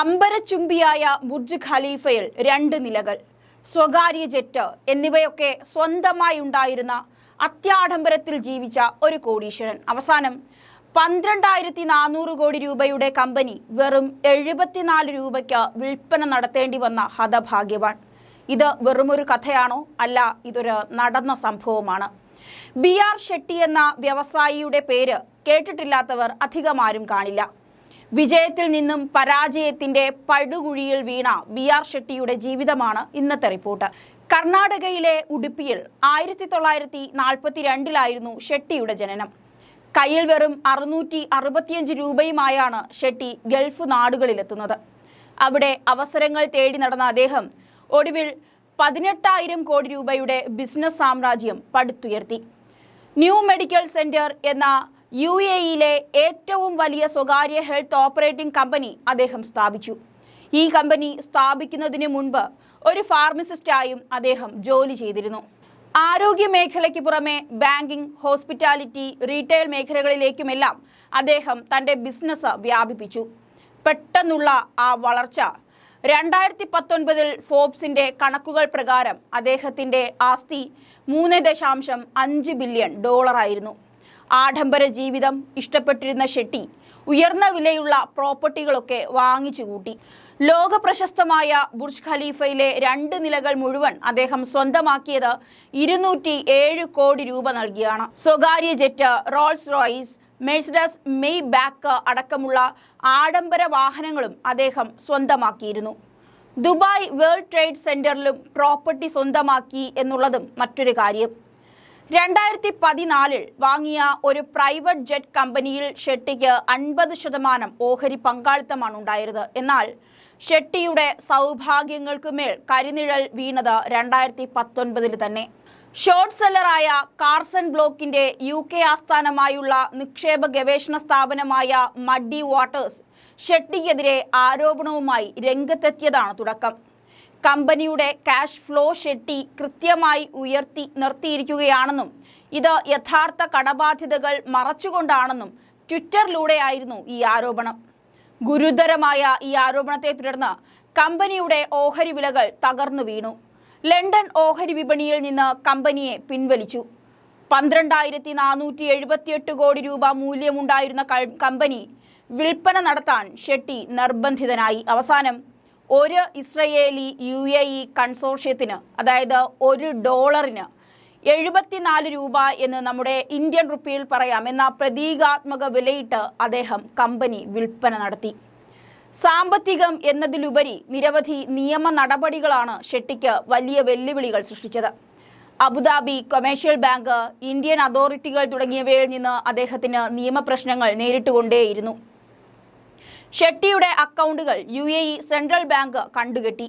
അമ്പരച്ചുംബിയായ Burj ഖലീഫയിൽ രണ്ട് നിലകൾ സ്വകാര്യ ജെറ്റ് എന്നിവയൊക്കെ സ്വന്തമായി ഉണ്ടായിരുന്ന അത്യാഡംബരത്തിൽ ജീവിച്ച ഒരു കോടീശ്വരൻ. അവസാനം പന്ത്രണ്ടായിരത്തി നാനൂറ് കോടി രൂപയുടെ കമ്പനി വെറും എഴുപത്തിനാല് രൂപയ്ക്ക് വിൽപ്പന നടത്തേണ്ടി വന്ന ഹതഭാഗ്യവാൻ. ഇത് വെറുമൊരു കഥയാണോ? അല്ല ഇതൊരു നടന്ന സംഭവമാണ്. ബി ആർ ഷെട്ടി എന്ന വ്യവസായിയുടെ പേര് കേട്ടിട്ടില്ലാത്തവർ അധികമാരും കാണില്ല. വിജയത്തിൽ നിന്നും പരാജയത്തിന്റെ പടുകുഴിയിൽ വീണ ബി ആർ ഷെട്ടിയുടെ ജീവിതമാണ് ഇന്നത്തെ റിപ്പോർട്ട്. കർണാടകയിലെ ഉടുപ്പിയിൽ ആയിരത്തി തൊള്ളായിരത്തി നാൽപ്പത്തി രണ്ടിലായിരുന്നു ഷെട്ടിയുടെ ജനനം. കയ്യിൽ വെറും അറുന്നൂറ്റി അറുപത്തിയഞ്ച് രൂപയുമായാണ് ഷെട്ടി ഗൾഫ് നാടുകളിലെത്തുന്നത്. അവിടെ അവസരങ്ങൾ തേടി നടന്ന അദ്ദേഹം ഒടുവിൽ പതിനെട്ടായിരം കോടി രൂപയുടെ ബിസിനസ് സാമ്രാജ്യം പടുത്തുയർത്തി. ന്യൂ മെഡിക്കൽ സെന്റർ എന്ന യു എ ഇയിലെ ഏറ്റവും വലിയ സ്വകാര്യ ഹെൽത്ത് ഓപ്പറേറ്റിംഗ് കമ്പനി അദ്ദേഹം സ്ഥാപിച്ചു. ഈ കമ്പനി സ്ഥാപിക്കുന്നതിന് മുൻപ് ഒരു ഫാർമസിസ്റ്റായും അദ്ദേഹം ജോലി ചെയ്തിരുന്നു. ആരോഗ്യ മേഖലയ്ക്ക് പുറമെ ബാങ്കിംഗ് ഹോസ്പിറ്റാലിറ്റി റീറ്റെയിൽ മേഖലകളിലേക്കുമെല്ലാം അദ്ദേഹം തന്റെ ബിസിനസ് വ്യാപിപ്പിച്ചു. പെട്ടെന്നുള്ള ആ വളർച്ച രണ്ടായിരത്തി പത്തൊൻപതിൽ ഫോബ്സിന്റെ കണക്കുകൾ പ്രകാരം അദ്ദേഹത്തിന്റെ ആസ്തി മൂന്ന് ദശാംശം അഞ്ച് ബില്യൺ ഡോളറായിരുന്നു. ആഡംബര ജീവിതം ഇഷ്ടപ്പെട്ടിരുന്ന ഷെട്ടി ഉയർന്ന വിലയുള്ള പ്രോപ്പർട്ടികളൊക്കെ വാങ്ങിച്ചു കൂട്ടി. ലോക പ്രശസ്തമായ ബുർജ് ഖലീഫയിലെ രണ്ട് നിലകൾ മുഴുവൻ അദ്ദേഹം സ്വന്തമാക്കിയത് ഇരുന്നൂറ്റി ഏഴ് കോടി രൂപ നൽകിയാണ്. സ്വകാര്യ jet Rolls Royce Mercedes Maybach അടക്കമുള്ള ആഡംബര വാഹനങ്ങളും അദ്ദേഹം സ്വന്തമാക്കിയിരുന്നു. ദുബായ് വേൾഡ് ട്രേഡ് സെന്ററിലും പ്രോപ്പർട്ടി സ്വന്തമാക്കി എന്നുള്ളതും മറ്റൊരു കാര്യം. രണ്ടായിരത്തി പതിനാലിൽ വാങ്ങിയ ഒരു പ്രൈവറ്റ് ജെറ്റ് കമ്പനിയിൽ ഷെട്ടിക്ക് അൻപത് ശതമാനം ഓഹരി പങ്കാളിത്തമാണ് ഉണ്ടായത് എന്നാൽ ഷെട്ടിയുടെ സൗഭാഗ്യങ്ങൾക്കുമേൽ കരിനിഴൽ വീണത് രണ്ടായിരത്തി പത്തൊൻപതിൽ തന്നെ. ഷോർട്ട് സെല്ലറായ കാർസൺ ബ്ലോക്കിന്റെ യു കെ ആസ്ഥാനമായുള്ള നിക്ഷേപ ഗവേഷണ സ്ഥാപനമായ മഡ്ഡി വാട്ടേഴ്സ് ഷെട്ടിക്കെതിരെ ആരോപണവുമായി രംഗത്തെത്തിയതാണ് തുടക്കം. കമ്പനിയുടെ ക്യാഷ് ഫ്ലോ ഷെട്ടി കൃത്യമായി ഉയർത്തി നിർത്തിയിരിക്കുകയാണെന്നും ഇത് യഥാർത്ഥ കടബാധ്യതകൾ മറച്ചുകൊണ്ടാണെന്നും ട്വിറ്ററിലൂടെയായിരുന്നു ഈ ആരോപണം. ഗുരുതരമായ ഈ ആരോപണത്തെ തുടർന്ന് കമ്പനിയുടെ ഓഹരി വിലകൾ തകർന്നു വീണു. ലണ്ടൻ ഓഹരി വിപണിയിൽ നിന്ന് കമ്പനിയെ പിൻവലിച്ചു. പന്ത്രണ്ടായിരത്തി നാനൂറ്റി എഴുപത്തിയെട്ട് കോടി രൂപ മൂല്യമുണ്ടായിരുന്ന കമ്പനി വിൽപ്പന നടത്താൻ ഷെട്ടി നിർബന്ധിതനായി. അവസാനം ഒരു ഇസ്രയേലി യു എ ഇ കൺസോർഷ്യത്തിന് അതായത് ഒരു ഡോളറിന് എഴുപത്തിനാല് രൂപ എന്ന് നമ്മുടെ ഇന്ത്യൻ റുപ്പിയിൽ പറയാം എന്ന പ്രതീകാത്മക വിലയിട്ട് അദ്ദേഹം കമ്പനി വിൽപ്പന നടത്തി. സാമ്പത്തികം എന്നതിലുപരി നിരവധി നിയമ നടപടികളാണ് ഷെട്ടിക്ക് വലിയ വെല്ലുവിളികൾ സൃഷ്ടിച്ചത്. Abu Dhabi commercial bank Indian അതോറിറ്റികൾ തുടങ്ങിയവയിൽ നിന്ന് അദ്ദേഹത്തിന് നിയമപ്രശ്നങ്ങൾ നേരിട്ടുകൊണ്ടേയിരുന്നു. ഷെട്ടിയുടെ അക്കൗണ്ടുകൾ U A E central bank കണ്ടുകെട്ടി.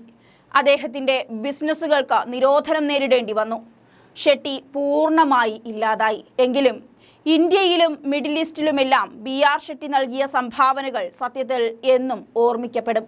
അദ്ദേഹത്തിന്റെ ബിസിനസ്സുകൾക്ക് നിരോധനം നേരിടേണ്ടി വന്നു. ഷെട്ടി പൂർണമായി ഇല്ലാതായി. എങ്കിലും ഇന്ത്യയിലും മിഡിൽ ഈസ്റ്റിലുമെല്ലാം ബി ആർ ഷെട്ടി നൽകിയ സംഭാവനകൾ സത്യത്തിൽ എന്നും ഓർമ്മിക്കപ്പെടും.